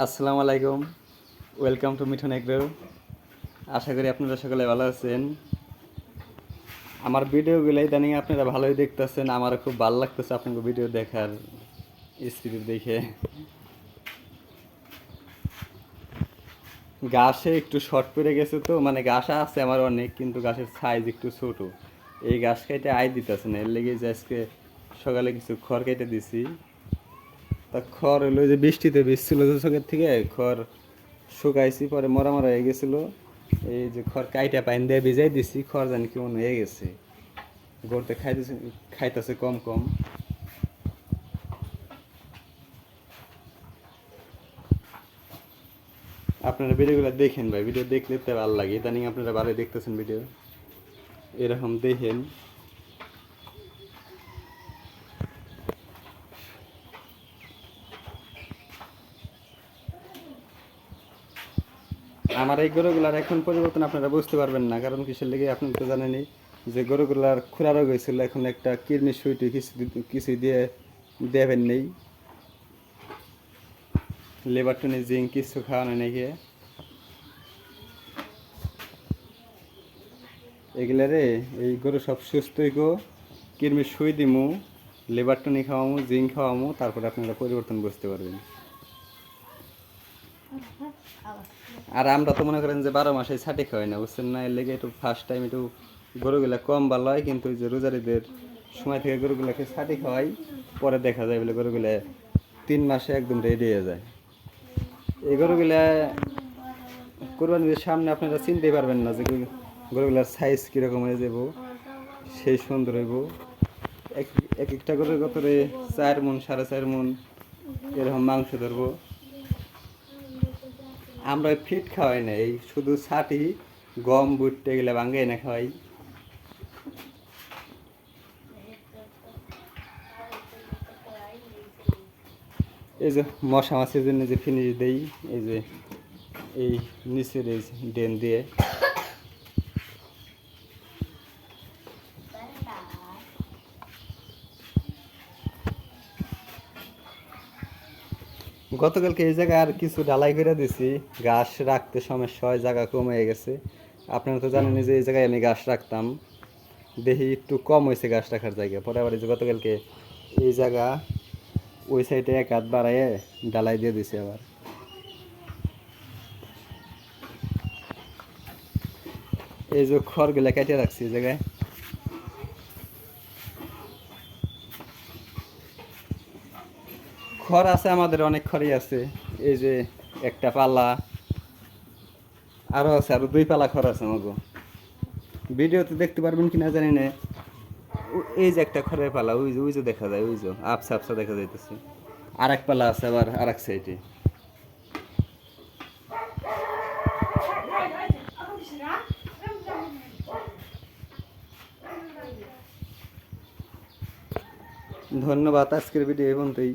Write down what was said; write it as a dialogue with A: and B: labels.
A: আসসালামু আলাইকুম। Welcome to Mithun agro আশা করি আপনারা সকলে ভালো আছেন। আমার ভিডিওগুলো ইদানিং আপনারা ভালোই দেখতেছেন, আমারও খুব ভালো লাগতেছে আপনাকে ভিডিও দেখার স্পিড দেখে। গাছে একটু শর্ট পড়ে গেছে তো মানে গাছ আছে আমার অনেক, কিন্তু গাছের সাইজ একটু ছোট। এই গাছ কেটে আয় দিতেছে না, এর লেগে যে আজকে সকালে কিছু খড় কেটে দিছি। তা খড় হলো যে বৃষ্টিতে ভিজছিল চোখের থেকে খড় শুকাইছি, পরে মরা মরা হয়ে গেছিল। এই যে খড় কাইটা পাইন দিয়ে ভিজাই দিছি, খড় জানি কেমন হয়ে গেছে। গরুতে খাইতেছে খাইতেছে কম কম। আপনারা ভিডিওগুলো দেখেন ভাই, ভিডিও দেখলে তো ভালো লাগে। ইদানিং আপনারা ভালো দেখতেছেন ভিডিও। এরকম দেখেন। আমার এই গরুগুলার এখন পরিবর্তন আপনারা বুঝতে পারবেন না, কারণ কিসের লেগে আপনি তো জানেনই যে গরুগুলার খুরা রোগ হয়েছিল এখন একটা কিডনি সুইটি কিছু কিছু দিয়ে দেবেন নেই। লেবার টুনি, জিঙ্ক কিছু খাওয়ানো নাকি এগুলা রে, এই গরু সব সুস্থই গো। কিরমি সুই দিমু লেবার টুনি খাওয়ামু, জিঙ্ক খাওয়ামু, তারপরে আপনারা পরিবর্তন বুঝতে পারবেন। আর আমরা তো মনে করেন যে বারো মাসে ছাটি খাওয়াই না, বুঝছেন না? এর লেগে একটু ফার্স্ট টাইম একটু গরুগুলা কম ভালো হয়, কিন্তু যে রোজারিদের সময় থেকে গরুগুলাকে ছাটি খাওয়াই, পরে দেখা যায় বলে গরুগুলা তিন মাসে একদম রেডি হয়ে যায়। এই গরুগুলা কোরবানিদের সামনে আপনারা চিনতে পারবেন না যে গরু- গরুগুলার সাইজ কীরকম হয়ে যাব, সেই সুন্দর হইব। এক এক একটা গরুর গতরে চার মন, সাড়ে চার মন এরকম মাংস ধরবো। আমরা ফিট খাওয়াই না, এই শুধু ছাটি, গম বুটতে গেলে ভাঙ্গে এনে খাওয়াই। এই যে মশা মাছের জন্য যে ফিনিশ দেই, এই যে এই নিচের এই ড্রেন দিয়ে। গতকালকে এই জায়গায় আর কিছু ঢালাই করে দিছি। ঘাস রাখতে সমস্যা হয়, জায়গা কমে গেছে। আপনারা তো জানেন যে এই জায়গায় আমি ঘাস রাখতাম। দেখি একটু কম হয়েছে ঘাস রাখার জায়গা। পরে আবার যে গতকালকে এই জায়গা ওই সাইডে এক হাত বাড়াইয়ে ঢালাই দিয়ে দিছি আবার। এই যে খড়গুলা কেটে রাখছি এই জায়গায়। খড় আছে, আমাদের অনেক খড়ই আছে। এই যে একটা পালা আরও আছে আরও দুই পালা খড় আছে আমাকে ভিডিওতে দেখতে পারবেন কিনা জানি না। এই যে একটা খড়ের পালা ওই যে ওই যে দেখা যায়, ওই যে, আপসা আপসা দেখা যাইতেছে। আর এক পালা আছে আবার আর এক সাইডে। ধন্যবাদ, আজকের ভিডিও এই পর্যন্তই।